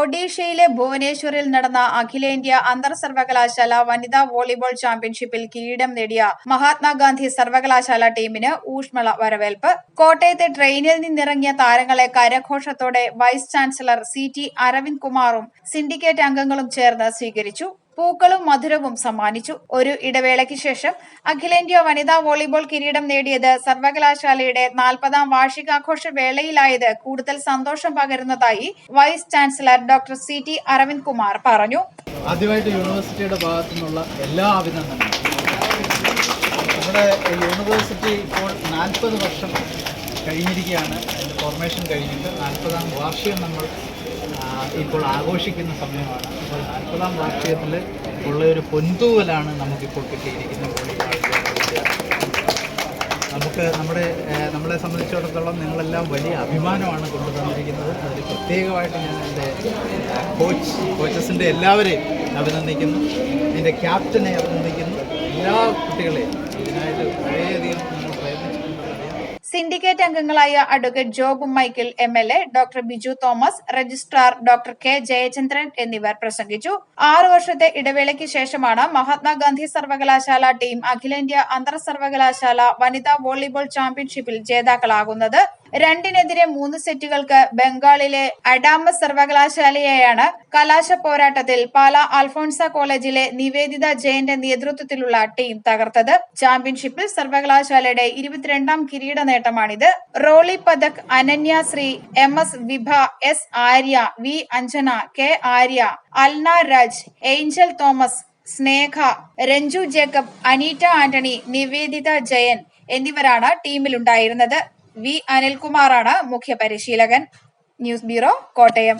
ഒഡീഷയിലെ ഭുവനേശ്വറിൽ നടന്ന അഖിലേന്ത്യാ അന്തർ സർവകലാശാല വനിതാ വോളിബോൾ ചാമ്പ്യൻഷിപ്പിൽ കിരീടം നേടിയ മഹാത്മാഗാന്ധി സർവകലാശാല ടീമിന് ഊഷ്മള വരവേൽപ്പ്. കോട്ടയത്തെ ട്രെയിനിൽ നിന്നിറങ്ങിയ താരങ്ങളെ കരഘോഷത്തോടെ vice chancellor C T Aravind കുമാറും സിൻഡിക്കേറ്റ് അംഗങ്ങളും ചേർന്ന് സ്വീകരിച്ചു. പൂക്കളും മധുരവും സമ്മാനിച്ചു. ഒരു ഇടവേളയ്ക്ക് ശേഷം അഖിലേന്ത്യാ വനിതാ വോളിബോൾ കിരീടം നേടിയത് സർവകലാശാലയുടെ നാൽപ്പതാം വാർഷികാഘോഷ വേളയിലായത് കൂടുതൽ സന്തോഷം പകരുന്നതായി vice chancellor doctor C T Aravind Kumar പറഞ്ഞു. ആദ്യമായിട്ട് യൂണിവേഴ്സിറ്റിയുടെ ഭാഗത്തു നിന്നുള്ള എല്ലാ അഭിനന്ദനങ്ങളും. നമ്മുടെ യൂണിവേഴ്സിറ്റി ഇപ്പോൾ നാൽപ്പത് വർഷം കഴിഞ്ഞിരിക്കുകയാണ്. അതിന്റെ ഫോർമേഷൻ കഴിഞ്ഞിട്ട് നാൽപ്പതാം വാർഷികം നമ്മൾ ഇപ്പോൾ ആഘോഷിക്കുന്ന സമയമാണ്. അപ്പോൾ നാൽപ്പതാം വാർഷികത്തിൽ ഉള്ള ഒരു പൊൻതൂവലാണ് നമുക്കിപ്പോൾ കിട്ടിയിരിക്കുന്ന നമുക്ക് നമ്മുടെ നമ്മളെ സംബന്ധിച്ചിടത്തോളം നിങ്ങളെല്ലാം വലിയ അഭിമാനമാണ് കൊണ്ടുതന്നിരിക്കുന്നത് അതിൽ പ്രത്യേകമായിട്ട് ഞാൻ എന്റെ കോച്ച് കോച്ചസിന്റെ എല്ലാവരെയും അഭിനന്ദിക്കുന്നു. എന്റെ ക്യാപ്റ്റനെ അഭിനന്ദിക്കുന്നു. എല്ലാ കുട്ടികളെയും ഇതിനായിട്ട് സിൻഡിക്കേറ്റ് അംഗങ്ങളായ advocate Job Michael M L A doctor Biju Thomas registrar doctor K Jayachandran എന്നിവർ പ്രസംഗിച്ചു. ആറു വർഷത്തെ ഇടവേളയ്ക്ക് ശേഷമാണ് മഹാത്മാഗാന്ധി സർവകലാശാല ടീം അഖിലേന്ത്യാ അന്തർ സർവകലാശാല വനിതാ വോളിബോൾ ചാമ്പ്യൻഷിപ്പിൽ ജേതാക്കളാകുന്നത്. രണ്ടിനെതിരെ മൂന്ന് സെറ്റുകൾക്ക് ബംഗാളിലെ അഡാമ സർവകലാശാലയെയാണ് കലാശ പോരാട്ടത്തിൽ പാല അൽഫോൺസ കോളേജിലെ നിവേദിത ജയന്റെ നേതൃത്വത്തിലുള്ള ടീം തകർത്തത്. ചാമ്പ്യൻഷിപ്പിൽ സർവകലാശാലയുടെ ഇരുപത്തിരണ്ടാം കിരീട നേട്ടമാണിത്. Roli Pathak Ananya Sree M S Vibha S Arya V Anjana K Arya Alna Raj Angel Thomas Sneha Ranju Jacob Aneeta Antony Nivedita Jayan എന്നിവരാണ് ടീമിലുണ്ടായിരുന്നത്. വി അനിൽകുമാറാണ് മുഖ്യ പരിശീലകൻ ന്യൂസ് ബ്യൂറോ കോട്ടയം.